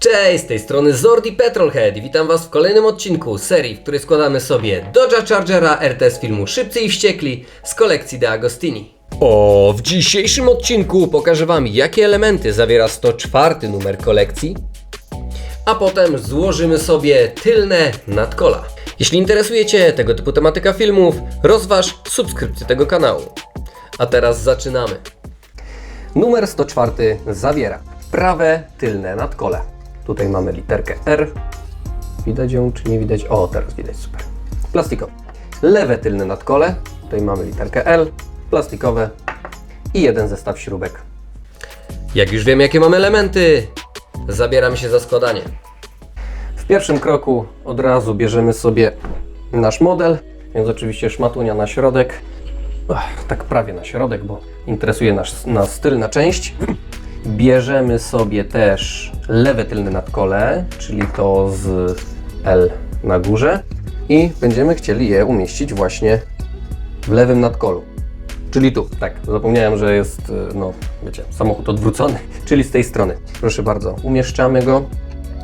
Cześć, z tej strony Zordi Petrolhead i witam Was w kolejnym odcinku serii, w której składamy sobie Dodge'a Chargera RT z filmu Szybcy i Wściekli z kolekcji De Agostini. O, w dzisiejszym odcinku pokażę Wam, jakie elementy zawiera 104 numer kolekcji, a potem złożymy sobie tylne nadkola. Jeśli interesuje Cię tego typu tematyka filmów, rozważ subskrypcję tego kanału. A teraz zaczynamy. Numer 104 zawiera prawe tylne nadkole. Tutaj mamy literkę R. Widać ją, czy nie widać? O, teraz widać, super. Plastikowe. Lewe tylne nadkole. Tutaj mamy literkę L. Plastikowe. I jeden zestaw śrubek. Jak już wiem, jakie mamy elementy, zabieram się za składanie. W pierwszym kroku od razu bierzemy sobie nasz model, więc oczywiście szmatunia na środek. Ach, tak prawie na środek, bo interesuje nas, nas tylna część. Bierzemy sobie też lewe tylne nadkole, czyli to z L na górze i będziemy chcieli je umieścić właśnie w lewym nadkolu. Czyli tu, tak, zapomniałem, że jest, y, no wiecie, samochód odwrócony, czyli z tej strony. Proszę bardzo, umieszczamy go.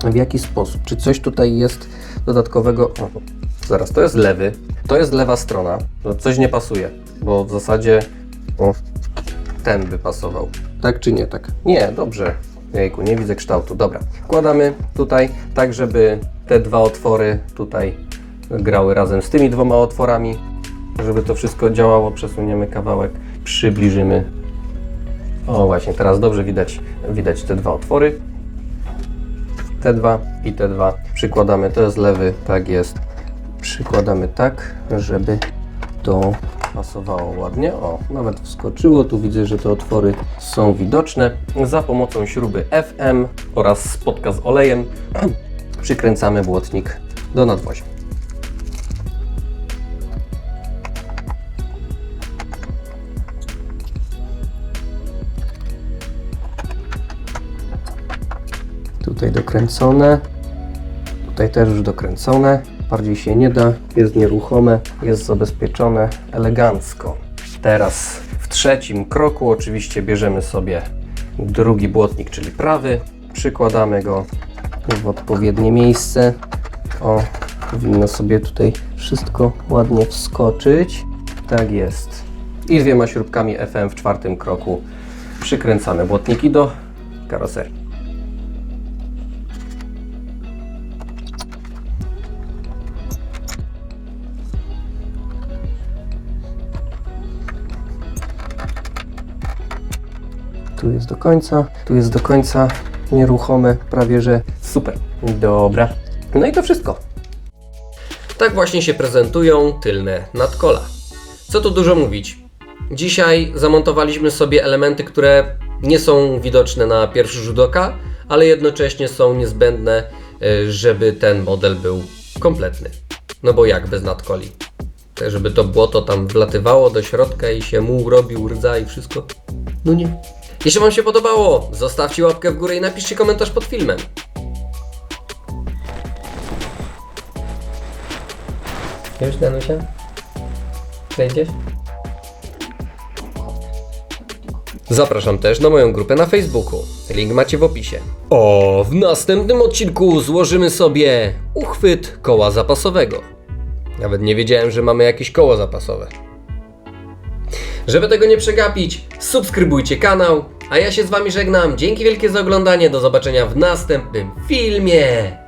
W jaki sposób? Czy coś tutaj jest dodatkowego? O, zaraz, to jest lewy, to jest lewa strona. To coś nie pasuje, bo w zasadzie o, ten by pasował. Tak czy nie tak? Nie, dobrze. Jejku, nie widzę kształtu. Dobra. Wkładamy tutaj tak, żeby te dwa otwory tutaj grały razem z tymi dwoma otworami. Żeby to wszystko działało, przesuniemy kawałek, przybliżymy. O właśnie, teraz dobrze widać, widać te dwa otwory. Te dwa i te dwa. Przykładamy, to jest lewy, tak jest. Przykładamy tak, żeby to pasowało ładnie. O, nawet wskoczyło. Tu widzę, że te otwory są widoczne. Za pomocą śruby FM oraz spotka z olejem przykręcamy błotnik do nadwozia. Tutaj dokręcone. Tutaj też już dokręcone. Bardziej się nie da. Jest nieruchome, jest zabezpieczone elegancko. Teraz w trzecim kroku oczywiście bierzemy sobie drugi błotnik, czyli prawy. Przykładamy go w odpowiednie miejsce. O, powinno sobie tutaj wszystko ładnie wskoczyć. Tak jest. I dwiema śrubkami FM w czwartym kroku przykręcamy błotniki do karoserii. Tu jest do końca, tu jest do końca nieruchome, prawie że super. Dobra. No i to wszystko. Tak właśnie się prezentują tylne nadkola. Co tu dużo mówić. Dzisiaj zamontowaliśmy sobie elementy, które nie są widoczne na pierwszy rzut oka, ale jednocześnie są niezbędne, e, żeby ten model był kompletny. No bo jak bez nadkoli? Tak, żeby to błoto tam wlatywało do środka i się muł robił rdza i wszystko? No nie. Jeśli Wam się podobało, zostawcie łapkę w górę i napiszcie komentarz pod filmem. Już, Danusia? Wejdziesz? Zapraszam też na moją grupę na Facebooku. Link macie w opisie. O, w następnym odcinku złożymy sobie uchwyt koła zapasowego. Nawet nie wiedziałem, że mamy jakieś koło zapasowe. Żeby tego nie przegapić, subskrybujcie kanał, a ja się z Wami żegnam. Dzięki wielkie za oglądanie, do zobaczenia w następnym filmie.